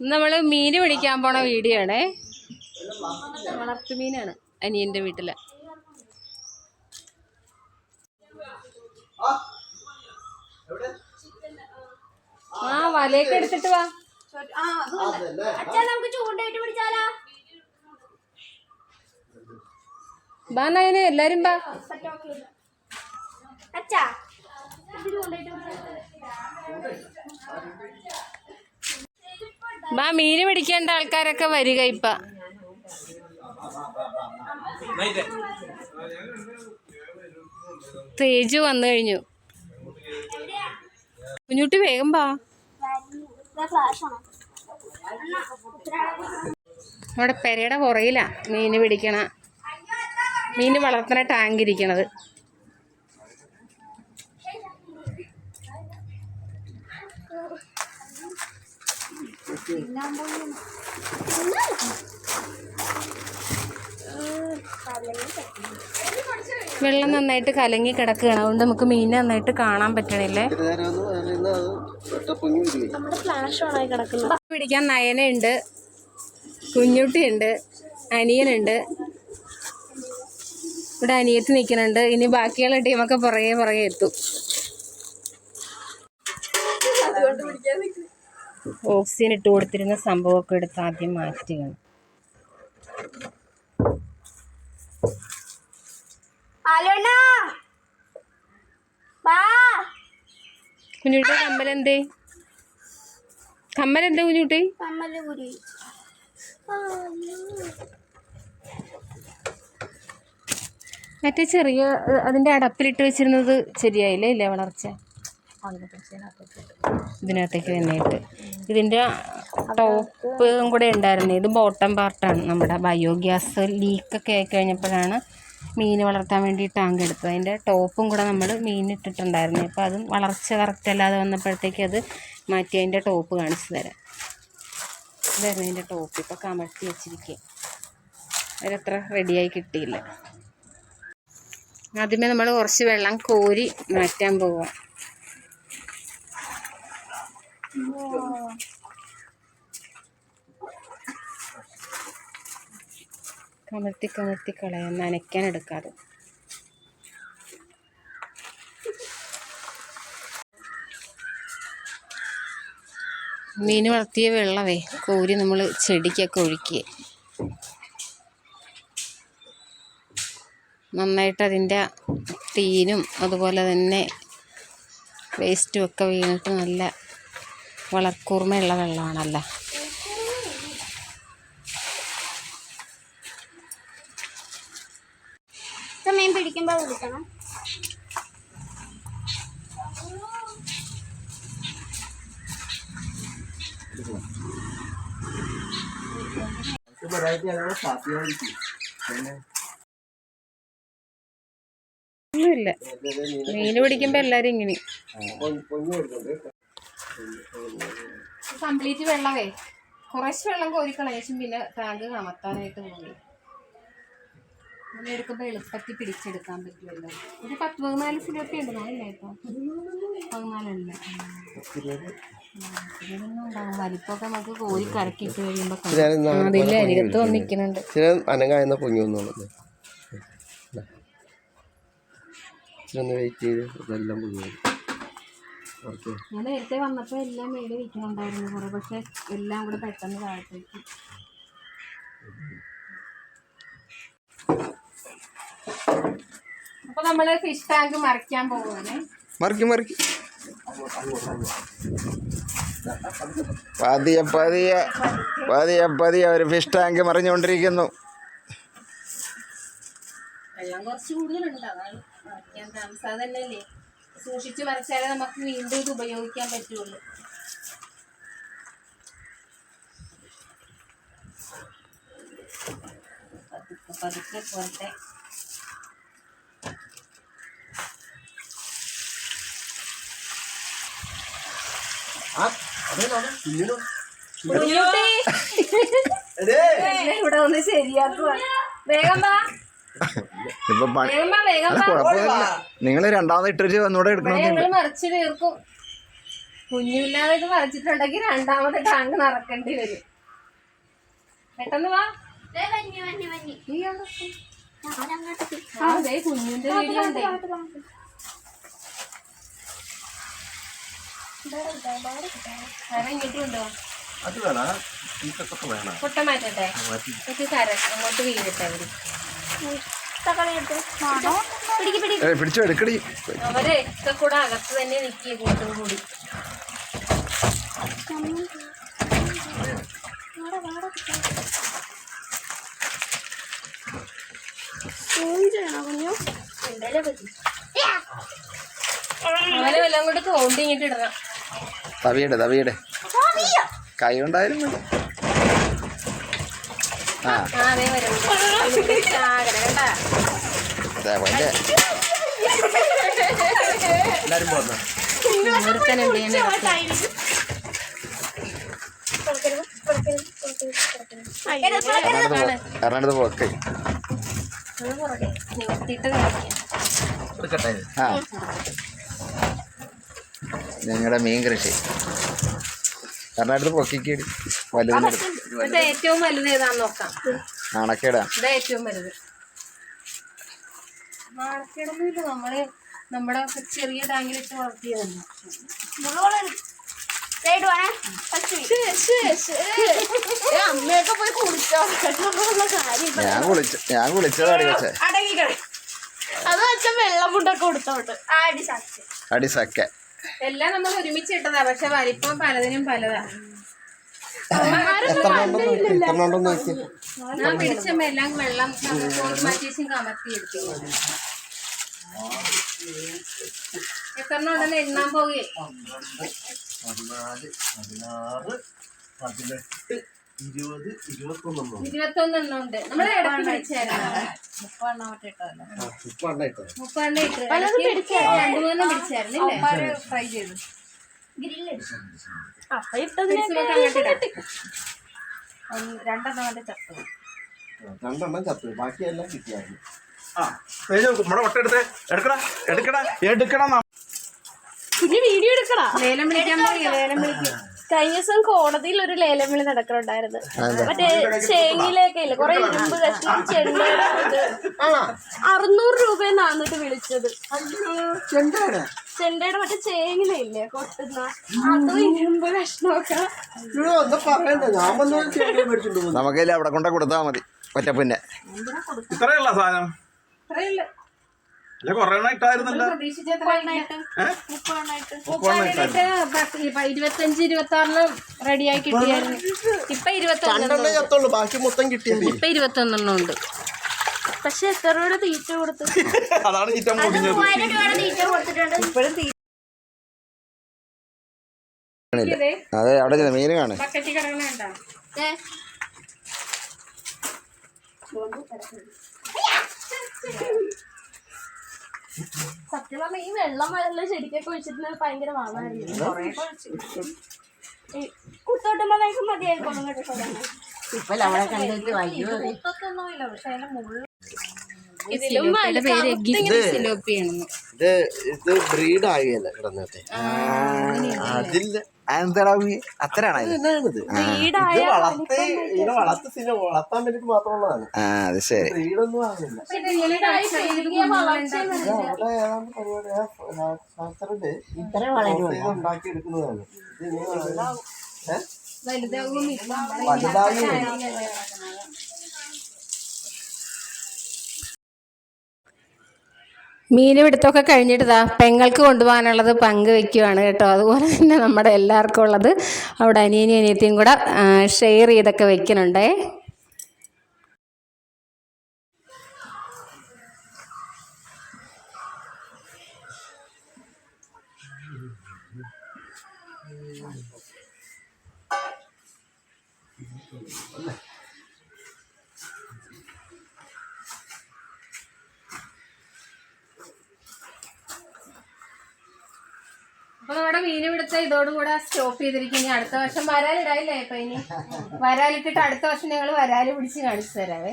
നമ്മൾ മീന് പിടിക്കാൻ പോണ വീഡിയോ ആണേ. വളർത്തു മീനാണ് അനിയന്റെ വീട്ടിൽ. ആ വലയൊക്കെ എടുത്തിട്ട് വാ. അച്ഛാ നമുക്ക് ചൂണ്ടായിട്ട് പിടിച്ചാലോ? ബാ നയനെ എല്ലാരും ബാ. അച്ഛാ. ബാ മീൻ പിടിക്കേണ്ട ആൾക്കാരൊക്കെ വരിക ഇപ്പ. തേജു വന്നു കഴിഞ്ഞു. കുഞ്ഞുട്ടി വേഗം പാ നമ്മുടെ പെരയുടെ പുറയിലാ മീന് പിടിക്കണ. മീന് വളർത്തുന്ന ടാങ്ക് ഇരിക്കണത്. വെള്ളം നന്നായിട്ട് കലങ്ങി കിടക്കുകയാണ്. അതുകൊണ്ട് നമുക്ക് മീൻ നന്നായിട്ട് കാണാൻ പറ്റണില്ലേ? പിടിക്കാൻ നയനയുണ്ട് കുഞ്ഞുട്ടിയുണ്ട് അനിയനുണ്ട്. ഇവിടെ അനിയത്ത് നിൽക്കുന്നുണ്ട്. ഇനി ബാക്കിയുള്ള ടീമൊക്കെ പുറകെ പുറകെ എത്തും. ഓക്സിജൻ ഇട്ട് കൊടുത്തിരുന്ന സംഭവമൊക്കെ എടുത്ത് ആദ്യം മാറ്റുകയാണ്. വാ! കുഞ്ഞുട്ടി കമ്മലെന്തേ? കമ്മലെന്തേ കുഞ്ഞുട്ടി? മറ്റേ ചെറിയ അതിന്റെ അടപ്പിലിട്ട് വെച്ചിരുന്നത് ശരിയായില്ലേ ഇല്ലേ വളർച്ച? ഇതിനകത്തേക്ക് തന്നെ ഇട്ട് ഇതിന്റെ ടോപ്പും കൂടെ ഉണ്ടായിരുന്നു. ഇത് ബോട്ടം പാർട്ടാണ് നമ്മുടെ ബയോഗ്യാസ് ലീക്കൊക്കെ ആയി കഴിഞ്ഞപ്പോഴാണ് മീൻ വളർത്താൻ വേണ്ടി ടാങ്ക് എടുത്തത്. അതിന്റെ ടോപ്പും കൂടെ നമ്മൾ മീൻ ഇട്ടിട്ടുണ്ടായിരുന്നു. അപ്പോൾ അതും വളർച്ച കറക്റ്റ് അല്ലാതെ വന്നപ്പോഴത്തേക്ക് അത് മാറ്റി അതിന്റെ ടോപ്പ് കാണിച്ചു തരാം. ഇതായിരുന്നു അതിന്റെ ടോപ്പ്. ഇപ്പോൾ കമഴ്ത്തി വെച്ചിരിക്കുക അതിലത്ര റെഡിയായി കിട്ടിയില്ല. ആദ്യമേ നമ്മൾ കുറച്ച് വെള്ളം കോരി മാറ്റാൻ പോവാം. കമഴ്ത്തി കമഴ്ത്തി കളയാൻ നനയ്ക്കാൻ എടുക്കാതെ. മീൻ വളർത്തിയ വെള്ളമേ കോരി നമ്മൾ ചെടിക്കൊക്കെ ഒഴിക്കുക നന്നായിട്ട് അതിന്റെ തീനും അതുപോലെ തന്നെ വേസ്റ്റും ഒക്കെ വീണിട്ട് നല്ല വളർക്കൂർമയുള്ള വെള്ളമാണല്ലോ? മീൻ പിടിക്കുമ്പോ വിളിക്കണം ഒന്നുമില്ല. മീൻ പിടിക്കുമ്പോൾ എല്ലാരും ഇങ്ങനെ. കംപ്ലീറ്റ് വെള്ളമേ. കുറച്ച് വെള്ളം കോരിക്കളയച്ചും പിന്നെ ടാങ്ക് കമത്താനായിട്ട് പോയി അങ്ങനെ എടുക്കുമ്പോൾ എളുപ്പത്തിൽ പിടിച്ചെടുക്കാൻ പറ്റുമല്ലോ. ഒരു പത്ത് പതിനാല് സിലൊക്കെ ഉണ്ട്. അല്ലേ ഇപ്പം? പതിനാലല്ല? വലിപ്പമൊക്കെ നമുക്ക് കോരി കറക്കിയിട്ട് കഴിയുമ്പോൾ അതില്ല അരികത്ത് വന്നിരിക്കുന്നുണ്ട്. ചില അനങ്ങായെന്ന പൊങ്ങി വന്നോളൂ ഇച്ചിരി ഒന്ന് വെയിറ്റ് ചെയ്ത് ഇതെല്ലാം പൊങ്ങി ഞാൻ നേരത്തെ വന്നപ്പോൾ എല്ലാം മേലെ വിൽക്കുന്നുണ്ടായിരുന്നു കുറേ പക്ഷെ എല്ലാം കൂടെ പെട്ടെന്ന് താഴത്തേക്ക് അപ്പൊ നമ്മൾ ഫിഷ് ടാങ്ക് മറിക്കാൻ പോവുകയാണ് മറിക്കി മറിക്കി. പതിയെ പതിയെ പതിയെ പതിയെ ഒരു ഫിഷ് ടാങ്ക് മറിഞ്ഞുകൊണ്ടിരിക്കുന്നു. വെള്ളം കുറച്ച് കൂടുതലുണ്ട്. അതാണ് മറിക്കാൻ താമസം. സൂക്ഷിച്ച് മറിച്ചാലേ നമുക്ക് വീണ്ടും ഇത് ഉപയോഗിക്കാൻ പറ്റുള്ളൂ. പതുക്കെ പതുക്കെ ഇവിടെ ഒന്ന് ശരിയാക്കുക വേഗം വാ. ഇപ്പൊ. കുഴപ്പമില്ല. നിങ്ങൾ രണ്ടാമത് ഇട്ടിട്ട് ഒന്നുകൂടെ തീർക്കും. കുഞ്ഞില്ലാതെ ഇത് മറിച്ചിട്ടുണ്ടെങ്കിൽ രണ്ടാമത്തെ ടാങ്ക് നിറക്കേണ്ടി വരും. പെട്ടെന്ന് വാ. കുഞ്ഞിന്റെ വേറെ അത് വേണം പീസൊക്കെ വേണം. പൊട്ട മാറ്റട്ടെ. ഇത് കര അങ്ങോട്ട് വീഴട്ടെ അവർ പിടിച്ചോ എടുക്കടി. അവർ ഒക്കെ കൂടെ അകത്ത് തന്നെ കൂട്ടും കൂടി. വല്ലതും കൊണ്ട് തോണ്ടി ഇങ്ങിട്ട് ഇടണം. തവിയുടെ തവിയുടെ. കൈ കൊണ്ടായാലും മതി ആ ആ അതേ വരും ചാകര കണ്ടാ അതെ പോലെ എല്ലാരും പോന്ന? എറണാകുളത്ത് എറണാകുളത്ത് പോക്കൈ ആ. ഞങ്ങളുടെ മീൻ കൃഷി. എറണാകുളത്ത് പൊക്കിക്കേടി. വലുതിനെടുത്ത് ഇത് ഏറ്റവും വലുത് ഏതാന്ന് നോക്കാം. നാണക്കേടാ. ഇത് ഏറ്റവും വലുത്. നാണക്കേടൊന്നുമില്ല നമ്മൾ നമ്മുടെ ചെറിയ ടാങ്കിലിട്ട് വളർത്തിയതല്ല അമ്മയൊക്കെ പോയി കുടിച്ചോ കേട്ടോ കാര്യം ഞാൻ കുളിച്ച ഞാൻ അടങ്ങിക്കളി അത് അച്ഛൻ വെള്ളം ഫുഡൊക്കെ കൊടുത്തോട്ട്. അടി സക്ക എല്ലാം നമ്മൾ ഒരുമിച്ച് ഇട്ടതാ പക്ഷെ വലിപ്പം പലതിനും എത്രണ്ണം നോക്കി ഞാൻ പിടിച്ചമ്മ എല്ലാം വെള്ളം കോരി മാറ്റിച്ചും കമത്തി എടുത്തു. എത്രണ്ണം ഉണ്ടെന്ന് എണ്ണാൻ പോകുകയെ പതിനാല് പതിനാറ് പതിനെട്ട് ഇരുപത് ഇരുപത്തൊന്നെണ്ണം ഇരുപത്തൊന്നെണ്ണം ഉണ്ട്. നമ്മളെ ഇടയ്ക്ക് പിടിച്ചായിരുന്നു ഉപ്പാണ്ട ഇട്ടോ. മുപ്പെണ്ണം ഇട്ടു രണ്ടു മൂന്നെണ്ണം പിടിച്ചായിരുന്നു ട്രൈ ചെയ്തു. അപ്പൊ രണ്ടെണ്ണം ചത്തു ബാക്കിയെല്ലാം കിട്ടിയായിരുന്നു. ആ നമ്മുടെ മുട്ട എടുത്തേ. എടുക്കടാ എടുക്കടാ. എടുക്കടാ കുഞ്ഞു വീഡിയോ എടുക്കടാ. ലേലം വിളിക്കാൻ ലേലം വിളിക്കും. കഴിഞ്ഞ ദിവസം കോടതിയിൽ ഒരു ലേലം വിളി നടക്കണുണ്ടായിരുന്നു മറ്റേ ചേങ്ങിലൊക്കെ ഇല്ല കൊറേ ഇരുമ്പ് കഷ്ണം ചെണ്ടയുടെ ഇത് അറുന്നൂറ് രൂപയെന്നാണ് എന്നിട്ട് വിളിച്ചത്. ചെണ്ടയുടെ മറ്റേ ചേങ്ങില ഇല്ലേ കൊട്ടുന്ന അതും ഇരുമ്പ് കഷ്ണമൊക്കെ. നമുക്കില്ല ചെണ്ട അവിടെ കൊണ്ട കൊടുത്താ മതി. ഒറ്റപ്പിന്നെ. ഇത്രയല്ല സാധനം. അത്രയില്ല അല്ല കൊറേ എണ്ണം ഇട്ടായിരുന്നല്ല ഇരുപത്തഞ്ച് ഇരുപത്തി റെഡിയായി കിട്ടിയായിരുന്നു. ഇപ്പൊ ബാക്കി മൊത്തം കിട്ടിയത്. ഇപ്പൊ ഇരുപത്തൊന്നെണ്ണം ഉണ്ട്. പക്ഷെ എത്ര രൂപയുടെ തീറ്റ കൊടുത്തു? അതാണ് തീറ്റ കൊടുത്തിട്ടുണ്ട്. അതെ അവിടെ മീന് മീൻ കാണേ. സത്യം പറഞ്ഞ ഈ വെള്ളം വരല്ല ശരിക്കൊക്കെ ഒഴിച്ചിട്ടുണ്ടെങ്കിൽ ഭയങ്കര വളമായിരുന്നു നമുക്ക് മതിയായിരിക്കും കേട്ടോ സിലോപ്പിയുടെ പേര് സിലോപ്പിയാണെന്ന്. ഇത് ഇത് ബ്രീഡ് ആകുകയല്ല കിടന്നത്തെ അതില്ല എന്താടാ അത്രയാണോ ഇത്? ഇതാണിത് ഇത്? വളർത്തി ഇതിനെ വളർത്തി സിനിമ വളർത്താൻ വേണ്ടിട്ട് മാത്രമുള്ളതാണ്. ആ അത് ശരി. ബ്രീഡൊന്നും ആകുന്നില്ല ഇത് അവിടെ ഏതാണ്ട് പരിപാടി ആ ശാസ്ത്രജ്ഞര് ഇത് ഉണ്ടാക്കി എടുക്കുന്നതാണ് ഇത്? വലുതാകും വലുതാകും മീൻ പിടുത്തമൊക്കെ കഴിഞ്ഞിട്ട് ദാ പെങ്ങൾക്ക് കൊണ്ടുപോകാനുള്ളത് പങ്കുവെക്കുവാണ് കേട്ടോ. അതുപോലെ തന്നെ നമ്മുടെ എല്ലാവർക്കും ഉള്ളത് അവിടെ അനിയനും അനിയത്തിയും കൂടെ ഷെയർ ചെയ്തൊക്കെ വെക്കുന്നുണ്ടേ. നമ്മുടെ മീൻ പിടുത്തം ഇതോടുകൂടെ സ്റ്റോപ്പ് ചെയ്തിരിക്കും ഇനി അടുത്ത വർഷം വരാലിടായില്ലേ ഇപ്പൊ ഇനി വരാലിട്ടിട്ട് അടുത്ത വർഷം ഞങ്ങൾ വരാൽ പിടിച്ച് കാണിച്ചു തരാവേ.